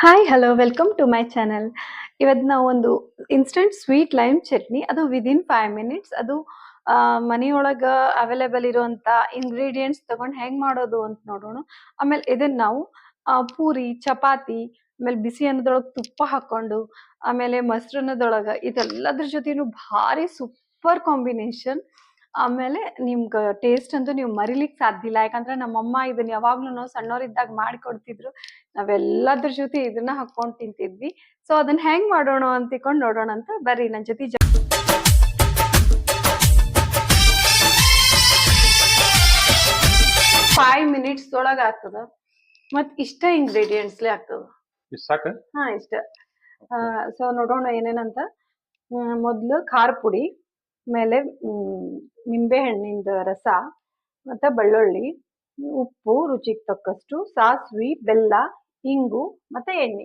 Hi hello welcome to my channel ಇವತ್ತು ನಾವು ಒಂದು ಇನ್ಸ್ಟಂಟ್ ಸ್ವೀಟ್ ಲೈಮ್ ಚಟ್ನಿ, ಅದು ವಿದಿನ್ ಫೈವ್ ಮಿನಿಟ್ಸ್ ಅದು ಮನೆಯೊಳಗೆ ಅವೈಲೇಬಲ್ ಇರುವಂಥ ಇಂಗ್ರೀಡಿಯೆಂಟ್ಸ್ ತಗೊಂಡ್ ಹೆಂಗೆ ಮಾಡೋದು ಅಂತ ನೋಡೋಣ. ಆಮೇಲೆ ಇದನ್ನ ನಾವು ಪೂರಿ, ಚಪಾತಿ, ಆಮೇಲೆ ಬಿಸಿ ಅನ್ನದೊಳಗೆ ತುಪ್ಪ ಹಾಕೊಂಡು, ಆಮೇಲೆ ಮೊಸರನ್ನದೊಳಗ ಇದೆಲ್ಲದ್ರ ಜೊತೆನು ಭಾರಿ ಸೂಪರ್ ಕಾಂಬಿನೇಷನ್ ಆಮೇಲೆ ನಿಮ್ಗೆ ಟೇಸ್ಟ್ ಅಂತೂ ನೀವು ಮರಿಲಿಕ್ಕೆ ಸಾಧ್ಯ ಇಲ್ಲ. ಯಾಕಂದ್ರೆ ನಮ್ಮಮ್ಮ ಇದನ್ನ ಯಾವಾಗ್ಲೂ ನಾವು ಸಣ್ಣವರಿದ್ದಾಗ ಮಾಡಿಕೊಡ್ತಿದ್ರು. ನಾವೆಲ್ಲದ್ರ ಜೊತೆ ಇದನ್ನ ಹಾಕೊಂಡು ತಿಂತಿದ್ವಿ. ಸೊ ಅದನ್ನ ಹೆಂಗ್ ಮಾಡೋಣ ಅಂತ ತಿಳ್ಕೊಂಡ್ ನೋಡೋಣ ಅಂತ ಬರ್ರಿ ನನ್ನ ಜೊತೆ ಫೈವ್ ಮಿನಿಟ್ಸ್ ಒಳಗ ಆಗ್ತದ. ಮತ್ ಇಷ್ಟ ಇಂಗ್ರೀಡಿಯೆಂಟ್ಸ್ ಆಗ್ತದ. ಹಾ ಇಷ್ಟ. ಸೊ ನೋಡೋಣ ಏನೇನಂತ. ಮೊದ್ಲು ಖಾರ ಪುಡಿ. ಮೇಲೆ ನಿಂಬೆ ಹಣ್ಣಿಂದ ರಸ ಮತ್ತೆ ಬೆಳ್ಳುಳ್ಳಿ ಉಪ್ಪು ರುಚಿಗೆ ತಕ್ಕಷ್ಟು ಸಾಸ್ವಿ ಬೆಲ್ಲ ಇಂಗು ಮತ್ತೆ ಎಣ್ಣೆ.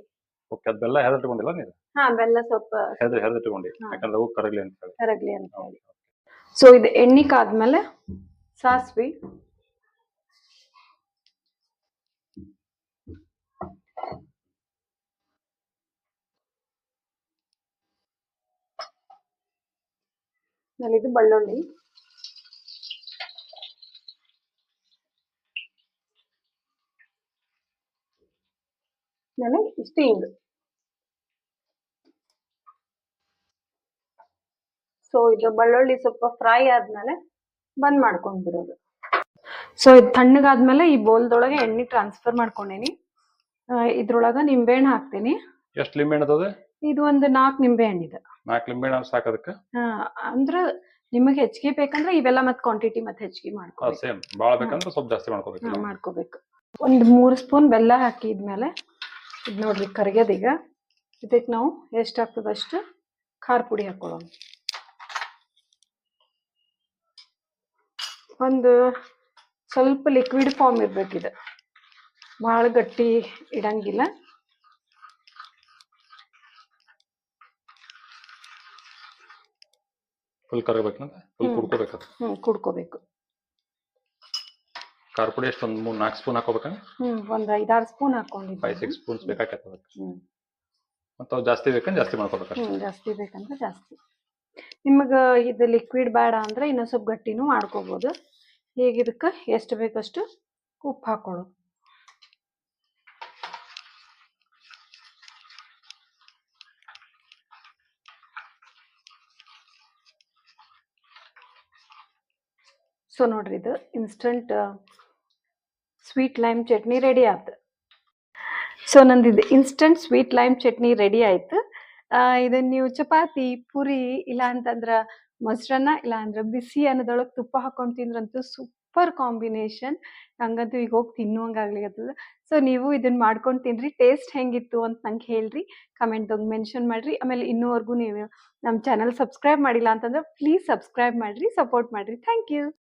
ಓಕೆ ಅದೆಲ್ಲ ಹೆದರ್ಟ್ಕೊಂಡಿಲ್ಲ ನೀವು ಹಾ ಬೆಲ್ಲ ಸ್ವಲ್ಪ ಹೆದ್ರ ಹೆದರ್ಟ್ಕೊಂಡಿ ಹಾ. ಯಾಕಂದ್ರೆ ಅವು ಕರಗ್ಲಿ ಅಂತ ಹೇಳಿ. ಕರಗ್ಲಿ ಅಂತ ಹೇಳಿ. ಸೊ ಇದು ಎಣ್ಣೆ ಕಾದ್ಮೇಲೆ ಸಾಸ್ವಿ ಆಮೇಲೆ ಇದು ಬೆಳ್ಳುಳ್ಳಿ. ಆಮೇಲೆ ಇಷ್ಟು ಸೊ ಇದು ಬೆಳ್ಳುಳ್ಳಿ ಸ್ವಲ್ಪ ಫ್ರೈ ಆದ್ಮೇಲೆ ಬಂದ್ ಮಾಡ್ಕೊಂಡ್ ಬಿಡೋದು. ಸೊ ಇದು ತಣ್ಣಗಾದ್ಮೇಲೆ ಈ ಬೋಲ್ದೊಳಗೆ ಎಣ್ಣೆ ಟ್ರಾನ್ಸ್ಫರ್ ಮಾಡ್ಕೊಂಡೇನಿ. ಇದ್ರೊಳಗ ನಿಂಬೆಹಣ್ಣು ಹಾಕ್ತೀನಿ. ಎಷ್ಟು ಲಿಂಬೆ ಇದು ಒಂದು ನಾಲ್ಕು ನಿಂಬೆ ಹಣ್ಣಿದೆ. ನಾಲ್ಕು ನಿಂಬೆ ಹಣ್ಣು ಸಾಕು ಅದಕ್ಕೆ? ಅಂದ್ರ ನಿಮಗೆ ಹೆಚ್ಚಿಗೆ ಬೇಕಂದ್ರೆ ಇವೆಲ್ಲ ಮತ್ತೆ ಕ್ವಾಂಟಿಟಿ ಮತ್ತೆ ಹೆಚ್ಚಿಗೆ ಮಾಡ್ಕೋಬೇಕು. ಸೇಮ್ ಬಾಳ ಬೇಕಂದ್ರೆ ಸ್ವಲ್ಪ ಜಾಸ್ತಿ ಮಾಡ್ಕೋಬೇಕು ಮಾಡ್ಕೋಬೇಕು. ಒಂದು ಮೂರು ಸ್ಪೂನ್ ಬೆಲ್ಲ ಹಾಕಿದ್ಮೇಲೆ ಇದು ನೋಡ್ರಿ ಕರಿಯೋದೀಗ ಇದಕ್ಕೆ ನಾವು ಎಷ್ಟಾಗ್ತದಷ್ಟು ಖಾರ ಪುಡಿ ಹಾಕೊಳ್ಳೋಣ. ಒಂದು ಸ್ವಲ್ಪ ಲಿಕ್ವಿಡ್ ಫಾರ್ಮ್ ಇರ್ಬೇಕಿದೆ. ಭಾಳ ಗಟ್ಟಿ ಇಡಂಗಿಲ್ಲ. ಫುಲ್ ಕರಗಬೇಕಂತ ಫುಲ್. ಕುಡ್ಕೋಬೇಕು ಹ್ಮ್ ಕುಡ್ಕೋಬೇಕು. ಖಾರ ಪುಡಿ ಎಷ್ಟು ಒಂದು ಮೂರು ನಾಲ್ಕು ಸ್ಪೂನ್ ಹಾಕೋಬೇಕ ಹ್ಮ್ ಒಂದ್ ಐದಾರು ಸ್ಪೂನ್ ಫೈವ್ ಹಾಕೊಂಡಿದ್ದೆ ಸಿಕ್ಸ್ ಸ್ಪೂನ್ಸ್ ಅದಕ್ಕೆ ಹ್ಮ್. ಮತ್ತು ಅವು ಜಾಸ್ತಿ ಬೇಕಂದ್ರೆ ಜಾಸ್ತಿ ಮಾಡ್ಕೋಬೇಕು ಹ್ಮ್ ಜಾಸ್ತಿ ಬೇಕಂದ್ರೆ ಜಾಸ್ತಿ. ನಿಮಗೆ ಇದು ಲಿಕ್ವಿಡ್ ಬೇಡ ಅಂದ್ರೆ ಇನ್ನೊಂದ್ ಸ್ವಲ್ಪ ಗಟ್ಟಿನೂ ಮಾಡ್ಕೋಬಹುದು ಈಗ ಇದಕ್ಕೆ ಎಷ್ಟು ಬೇಕಷ್ಟು ಉಪ್ಪು ಹಾಕೊಳ್ಳೋದು ಸೊ ನೋಡ್ರಿ ಇದು instant sweet lime chutney ready ಆಯ್ತು ಸೊ ನಂದು ಇದು instant sweet lime chutney ready ಆಯ್ತು. ಇದನ್ನ ನೀವು ಚಪಾತಿ, ಪುರಿ, ಇಲ್ಲ ಅಂತಂದ್ರ ಮೊಸರನ್ನ, ಇಲ್ಲ ಅಂದ್ರ ಬಿಸಿ ಅನ್ನದೊಳಗೆ ತುಪ್ಪ ಹಾಕೊಂಡು ತಿಂದ್ರಂತೂ ಸೂಪರ್ ಕಾಂಬಿನೇಷನ್ ನಂಗಂತೂ ಈಗ ಹೋಗಿ ತಿನ್ನುವಂಗಾಗ್ಲಿಕತ್ತದ ಸೊ ನೀವು ಇದನ್ನ ಮಾಡ್ಕೊಂಡು ತಿನ್ರಿ. ಟೇಸ್ಟ್ ಹೆಂಗಿತ್ತು ಅಂತ ನಂಗೆ ಹೇಳ್ರಿ. ಕಮೆಂಟ್ದಾಗ ಮೆನ್ಷನ್ ಮಾಡ್ರಿ. ಆಮೇಲೆ ಇನ್ನೂವರೆಗೂ ನೀವು ನಮ್ಮ ಚಾನಲ್ ಸಬ್ಸ್ಕ್ರೈಬ್ ಮಾಡಿಲ್ಲ ಅಂತಂದ್ರೆ ಪ್ಲೀಸ್ ಸಬ್ಸ್ಕ್ರೈಬ್ ಮಾಡ್ರಿ ಸಪೋರ್ಟ್ ಮಾಡ್ರಿ. Thank you